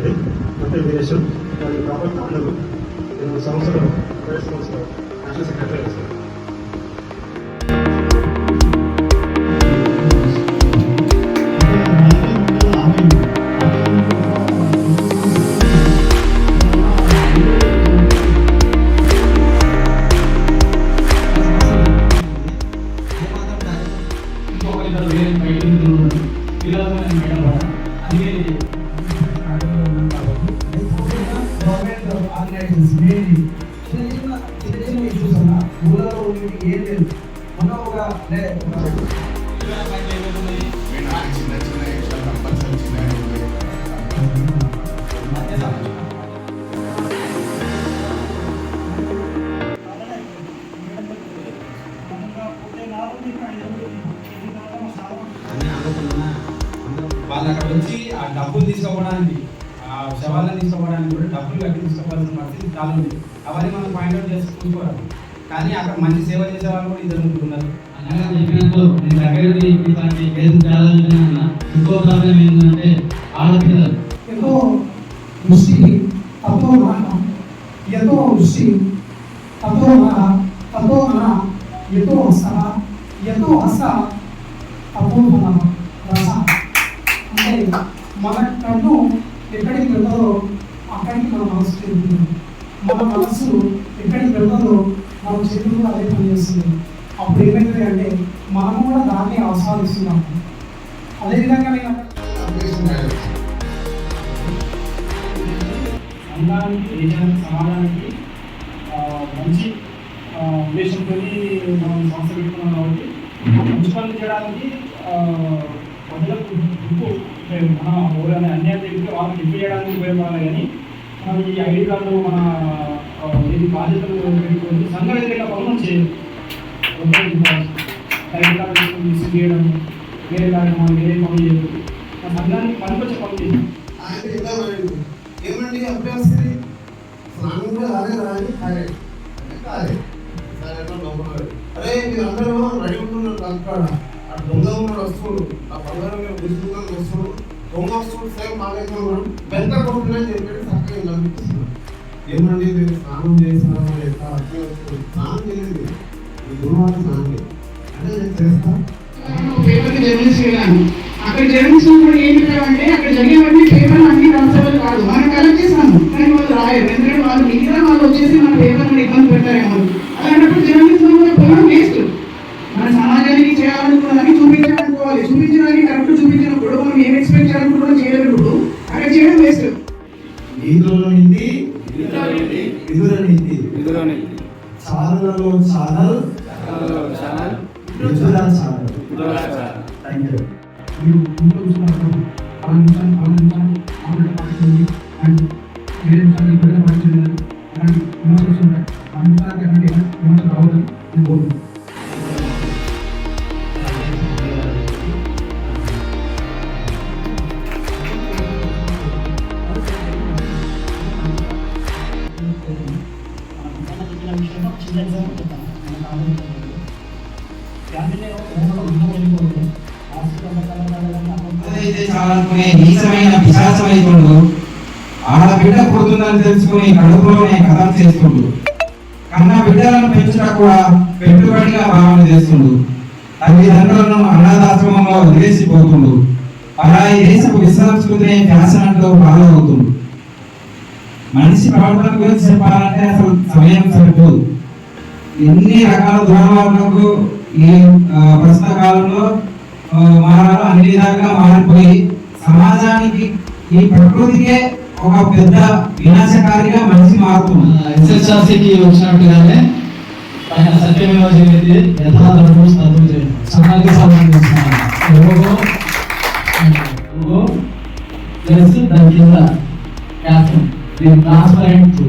అండి అంటే వీరేశం దాని ప్రాపర్ తాండలు ఎనిమిది సంవత్సరాలు వైఎస్ సంవత్సరాలు నేషనల్ సెక్రటరీ సార్ ఇంకొక ఇద్దరు వేరే మేడం కూడా. ఆర్గనైజేషన్స్ మెయిన్లీ చిన్న చిన్న చిన్న చిన్న ఇష్యూస్ అన్న ఊళ్ళలో ఉండి ఏం లేదు మొన్న ఒక చిన్న చిన్న కంపల్సరీ చిన్న వాళ్ళు అక్కడ వచ్చి ఆ డబ్బులు తీసుకోవడానికి శవాలను తీసుకోవడానికి కూడా డబ్బులు కట్టి తీసుకోవాల్సిన పరిస్థితి చాలా ఉంది. అవన్నీ మనం పాయింట్అవుట్ చేసి కానీ అక్కడ మంచి సేవ చేసే వాళ్ళు కూడా ఇద్దరు ముగ్గురు ఉన్నారు అనగా చెప్పినట్టు నేను దగ్గరికి ఇట్లాంటి కేసు చేయాలనుకున్నా ఇంకో ప్రాబ్లం ఏంటంటే ఆడపిల్లలు. ఎంతో ఎంతో ఎంతో హస ఎంతో హస రస. అంటే మన కన్ను ఎక్కడికి వెళ్తారో అక్కడికి మన మనసు వెళ్తుంది మన మనసు ఎక్కడికి వెళ్తారో మన చేతులు కూడా అదే పనిచేస్తుంది. అప్పుడు ఏమైంది అంటే మనము కూడా దాన్ని ఆస్వాదిస్తున్నాము. అదేవిధంగా నేను దేశానికి సమాజానికి మంచి ఉద్దేశంతో మనం సంస్థ పెట్టుకున్నాం కాబట్టి మంచి పనులు చేయడానికి ప్రజలకు మన ఎవరైనా అన్యాయం జరిగితే వాళ్ళకి ఎంపీ ఉపయోగపడాలి కానీ మనం ఈ ఐడి కార్డు మన ఆ, ఇది బాధ్యతలు పెట్టుకొని సంఘ వ్యతిరేక పనులు చేయాలి. ఐడి కార్డు తీసుకొని మిస్ చేయడం వేరే కార్యక్రమాలు వేరే పనులు చేయడం. సంఘానికి పనికొచ్చే పనులు చేయాలి. ఏమండి అభ్యాసరి? స్నానం రాలే రాని కాలే. కాలే. సరే అరే మీరు అందరూ రెడీ ఉంటున్నారు అక్కడ దొంగ ఉన్నాడు వస్తువులు. ఆ బంగారం మీద గుర్తున్నారు వస్తువులు. దొంగ వస్తువులు సేమ్ మాకైతే ఉన్నాడు పెద్ద కొట్టులని చెప్పి చక్కగా నమ్మిస్తున్నాడు ఏమండి మీరు స్నానం చేస్తున్నాను ఎట్లా అట్లే వస్తుంది స్నానం చేయలేదు. ఈ గురువారం స్నానం చేయదు అంటే నేను చేస్తాను పేపర్కి జర్నలిస్ట్ వెళ్ళాను. అక్కడ జర్నలిస్టులు ఏం చెప్పారంటే అక్కడ జరిగేవన్నీ పేపర్లు అన్ని రాసేవాళ్ళు కాదు. మనం కలెక్ట్ చేస్తాము. కానీ వాళ్ళు రాయరు. ఎందుకంటే వాళ్ళు మిగతా వాళ్ళు వచ్చేసి మన పేపర్ని ఇబ్బంది పెట్టారేమో అలాంటప్పుడు జర్నలిజం కూడా పోవడం వేస్ట్ మన సమాజానికి చేయాలనుకున్నదాన్ని చూపించాలనుకోవాలి చూపించడానికి కరెక్ట్ చూపించినప్పుడు మనం ఏం ఎక్స్పెక్ట్ చేయాలనుకున్నా చేయలేనప్పుడు అక్కడ చేయడం వేస్ట్ థ్యాంక్ యూ మీరు ఇంట్లో చూసినప్పుడు ఆ నిమిషాన్ని ఆమె పాటించింది అండ్ ఇక్కడ అయితే చాలనుకునే నీచమైన పిశాచమైతుండు ఆడబిడ్డ పుడుతుందని తెలుసుకుని కడుపులోనే కథం చేస్తుండు. కన్న బిడ్డలను పెంచుట కూడా పెట్టుబడిగా భావన చేస్తుండు. తల్లిదండ్రులను అనాథాశ్రమంలో వదిలేసిపోతుండు. ఈ దేశపు విశ్రాంస్కృతిని ఫ్యాషన్ అంటూ ఫాలో అవుతుండు మనిషి ప్రవర్తన గురించి చెప్పాలంటే అసలు సమయం సరిపోదు. ఎన్ని రకాల దురలవాట్లకు ఈ ప్రస్తుత కాలంలో ఆ, మారాలో అన్ని విధాలుగా మారిపోయి సమాజానికి ఈ ప్రకృతికే ఒక పెద్ద వినాశకారిగా మనిషి మారుతుంది. ఎస్ఎస్ఆర్సీకి వచ్చినట్టుగానే ఆయన సత్యమేవ జయంతి యథార్థము సత్యం జయంతి సమాజానికి సంబంధించిన లోగో ప్లస్ దాని కింద క్యాప్షన్ ట్రాన్స్పరెంట్